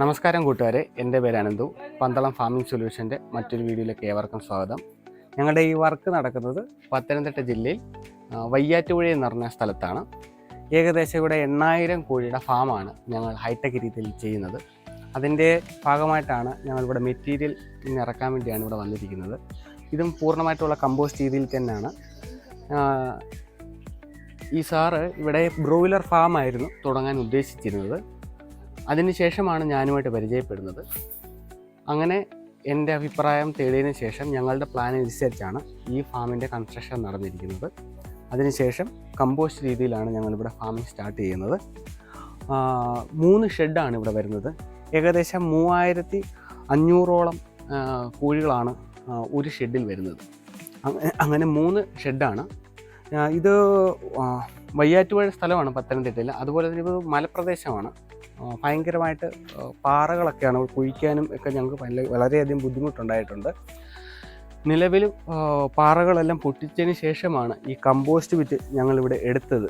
നമസ്കാരം കൂട്ടുകാരെ. എന്റെ പേര് അനന്തു. പന്തളം ഫാമിംഗ് സൊല്യൂഷന്റെ മറ്റൊരു വീഡിയോയിലേക്ക് ഏവർക്കും സ്വാഗതം. ഞങ്ങളുടെ ഈ വർക്ക് നടക്കുന്നത് പത്തനംതിട്ട ജില്ലയിൽ വയ്യാറ്റുപുഴ എന്ന് പറഞ്ഞ സ്ഥലത്താണ്. ഏകദേശം ഇവിടെ എണ്ണായിരം കോഴിയുടെ ഫാമാണ് ഞങ്ങൾ ഹൈടെക് രീതിയിൽ ചെയ്യുന്നത്. അതിന്റെ ഭാഗമായിട്ടാണ് ഞങ്ങൾ ഇവിടെ മെറ്റീരിയൽ ഇറക്കാൻ വേണ്ടിയാണ് ഇവിടെ വന്നിരിക്കുന്നത്. ഇതും പൂർണമായിട്ടുള്ള കമ്പോസ്റ്റ് രീതിയിൽ തന്നെയാണ്. ഈ സാറ് ഇവിടെ ബ്രോയിലർ ഫാമായിരുന്നു തുടങ്ങാൻ ഉദ്ദേശിച്ചിരുന്നത്. അതിനുശേഷമാണ് ഞാനുമായിട്ട് പരിചയപ്പെടുന്നത്. അങ്ങനെ എന്റെ അഭിപ്രായം തേടിയതിന് ശേഷം ഞങ്ങളുടെ പ്ലാൻ അനുസരിച്ചാണ് ഈ ഫാമിന്റെ കൺസ്ട്രക്ഷൻ നടന്നിരിക്കുന്നത്. അതിനുശേഷം കമ്പോസ്റ്റ് രീതിയിലാണ് ഞങ്ങളിവിടെ ഫാമിംഗ് സ്റ്റാർട്ട് ചെയ്യുന്നത്. മൂന്ന് ഷെഡാണ് ഇവിടെ വരുന്നത്. ഏകദേശം മൂവായിരത്തി അഞ്ഞൂറോളം കോഴികളാണ് ഒരു ഷെഡിൽ വരുന്നത്. അങ്ങനെ മൂന്ന് ഷെഡാണ് ഇത് വയ്യാറ്റുപുഴ സ്ഥലമാണ് പത്തനംതിട്ടയിൽ അതുപോലെ തന്നെ ഇത് മലപ്രദേശമാണ്. ഭയങ്കരമായിട്ട് പാറകളൊക്കെയാണ് കുഴിക്കാനും ഒക്കെ ഞങ്ങൾക്ക് വളരെയധികം ബുദ്ധിമുട്ടുണ്ടായിട്ടുണ്ട്. നിലവിൽ പാറകളെല്ലാം പൊട്ടിച്ചതിന് ശേഷമാണ് ഈ കമ്പോസ്റ്റ് വിറ്റ് ഞങ്ങളിവിടെ എടുത്തത്.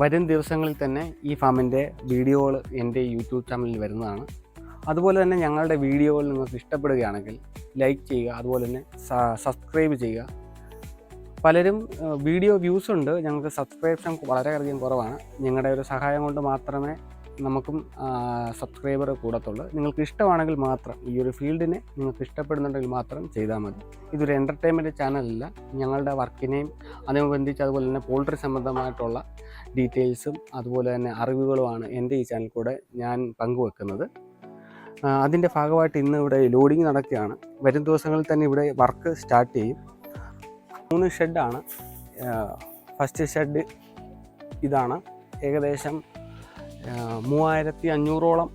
വരും ദിവസങ്ങളിൽ തന്നെ ഈ ഫാമിന്റെ വീഡിയോകൾ എന്റെ യൂട്യൂബ് ചാനലിൽ വരുന്നതാണ്. അതുപോലെ തന്നെ ഞങ്ങളുടെ വീഡിയോകൾ നിങ്ങൾക്ക് ഇഷ്ടപ്പെടുകയാണെങ്കിൽ ലൈക്ക് ചെയ്യുക അതുപോലെ തന്നെ സബ്സ്ക്രൈബ് ചെയ്യുക. പലരും വീഡിയോ വ്യൂസ് ഉണ്ട്. ഞങ്ങൾക്ക് സബ്സ്ക്രിപ്ഷൻ വളരെയധികം കുറവാണ്. നിങ്ങളുടെ ഒരു സഹായം കൊണ്ട് മാത്രമേ നമുക്കും സബ്സ്ക്രൈബർ കൂടത്തുള്ളൂ. നിങ്ങൾക്ക് ഇഷ്ടമാണെങ്കിൽ മാത്രം ഈ ഒരു ഫീൽഡിനെ നിങ്ങൾക്ക് ഇഷ്ടപ്പെടുന്നുണ്ടെങ്കിൽ മാത്രം ചെയ്താൽ മതി. ഇതൊരു എന്റർടൈൻമെന്റ് ചാനലല്ല ഞങ്ങളുടെ വർക്കിനെയും അനുബന്ധിച്ച് അതുപോലെ തന്നെ പോൾട്രി സംബന്ധമായിട്ടുള്ള ഡീറ്റെയിൽസും അതുപോലെ തന്നെ അറിവുകളുമാണ് എന്റെ ഈ ചാനൽ കൂടെ ഞാൻ പങ്കുവെക്കുന്നത്. അതിന്റെ ഭാഗമായിട്ട് ഇന്ന് ഇവിടെ ലോഡിങ് നടക്കുകയാണ്. വരും ദിവസങ്ങളിൽ തന്നെ ഇവിടെ വർക്ക് സ്റ്റാർട്ട് ചെയ്യും. മൂന്ന് ഷെഡാണ്. ഫസ്റ്റ് ഷെഡ് ഇതാണ്. ഏകദേശം മൂവായിരത്തി അഞ്ഞൂറോളം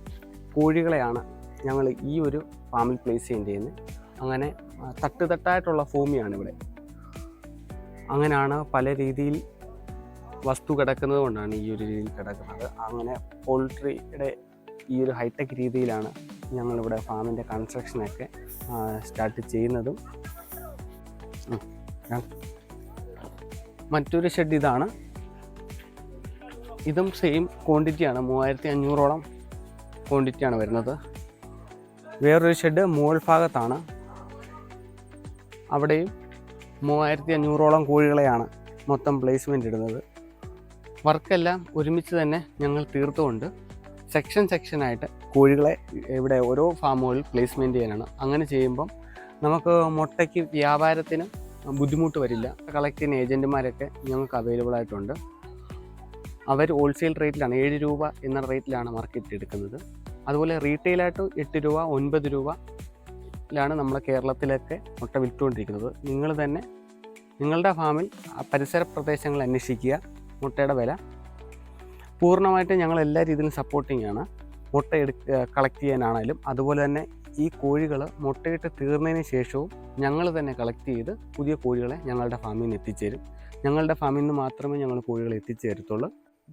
കോഴികളെയാണ് ഞങ്ങൾ ഈ ഒരു ഫാമിൽ പ്ലേസ് ചെയ്യുന്നത് അങ്ങനെ തട്ടുതട്ടായിട്ടുള്ള തട്ട് തട്ടായിട്ടുള്ള ഭൂമിയാണ് ഇവിടെ. അങ്ങനെയാണ് പല രീതിയിൽ വസ്തു കിടക്കുന്നത് കൊണ്ടാണ് ഈ ഒരു രീതിയിൽ കിടക്കുന്നത്. അങ്ങനെ പോൾട്രിയുടെ ഈ ഒരു ഹൈടെക് രീതിയിലാണ് ഞങ്ങളിവിടെ ഫാമിന്റെ കൺസ്ട്രക്ഷനൊക്കെ സ്റ്റാർട്ട് ചെയ്യുന്നതും. മറ്റൊരു ഷെഡ് ഇതാണ്. ഇതും സെയിം ക്വാണ്ടിറ്റിയാണ് മൂവായിരത്തി അഞ്ഞൂറോളം ക്വാണ്ടിറ്റിയാണ് വരുന്നത്. വേറൊരു ഷെഡ് മുകൾ ഭാഗത്താണ്. അവിടെയും മൂവായിരത്തി അഞ്ഞൂറോളം കോഴികളെയാണ് മൊത്തം പ്ലേസ്മെന്റ് ഇടുന്നത്. വർക്കെല്ലാം ഒരുമിച്ച് തന്നെ ഞങ്ങൾ തീർത്തുകൊണ്ട് സെക്ഷൻ സെക്ഷനായിട്ട് കോഴികളെ ഇവിടെ ഓരോ ഫാമുകളിൽ പ്ലേസ്മെന്റ് ചെയ്യാനാണ്. അങ്ങനെ ചെയ്യുമ്പം നമുക്ക് മുട്ടയ്ക്ക് വ്യാപാരത്തിന് ബുദ്ധിമുട്ട് വരില്ല. കളക്ട് ചെയ്യുന്ന ഏജന്റുമാരൊക്കെ ഞങ്ങൾക്ക് അവൈലബിൾ ആയിട്ടുണ്ട്. അവർ ഹോൾസെയിൽ റേറ്റിലാണ് ഏഴ് രൂപ എന്ന റേറ്റിലാണ് മാർക്കറ്റ് എടുക്കുന്നത്. അതുപോലെ റീറ്റെയിലായിട്ട് എട്ട് രൂപ ഒൻപത് രൂപയിലാണ് നമ്മൾ കേരളത്തിലൊക്കെ മുട്ട വിറ്റുകൊണ്ടിരിക്കുന്നത്. നിങ്ങൾ തന്നെ നിങ്ങളുടെ ഫാമിൽ പരിസര പ്രദേശങ്ങൾ അന്വേഷിക്കുക മുട്ടയുടെ വില. പൂർണമായിട്ടും ഞങ്ങൾ എല്ലാ രീതിയിലും സപ്പോർട്ടിങ് ആണ്. മുട്ട എടുക്ക കളക്ട് ചെയ്യാനാണെങ്കിലും അതുപോലെ തന്നെ ഈ കോഴികൾ മുട്ടയിട്ട് തീർന്നതിന് ശേഷവും ഞങ്ങൾ തന്നെ കളക്ട് ചെയ്ത് പുതിയ കോഴികളെ ഞങ്ങളുടെ ഫാമിൽ നിന്ന് എത്തിച്ചേരും. ഞങ്ങളുടെ ഫാമിൽ നിന്ന് മാത്രമേ ഞങ്ങൾ കോഴികളെ എത്തിച്ചേരത്തുള്ളൂ.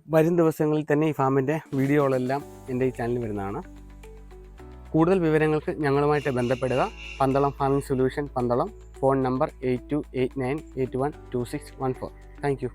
വരും ദിവസങ്ങളിൽ തന്നെ ഈ ഫാമിന്റെ വീഡിയോകളെല്ലാം എന്റെ ഈ ചാനലിൽ വരുന്നതാണ്. കൂടുതൽ വിവരങ്ങൾക്ക് ഞങ്ങളുമായിട്ട് ബന്ധപ്പെടുക. Pandalam farming solution Pandalam. Phone number eight two eight nine eight one two six one four thank you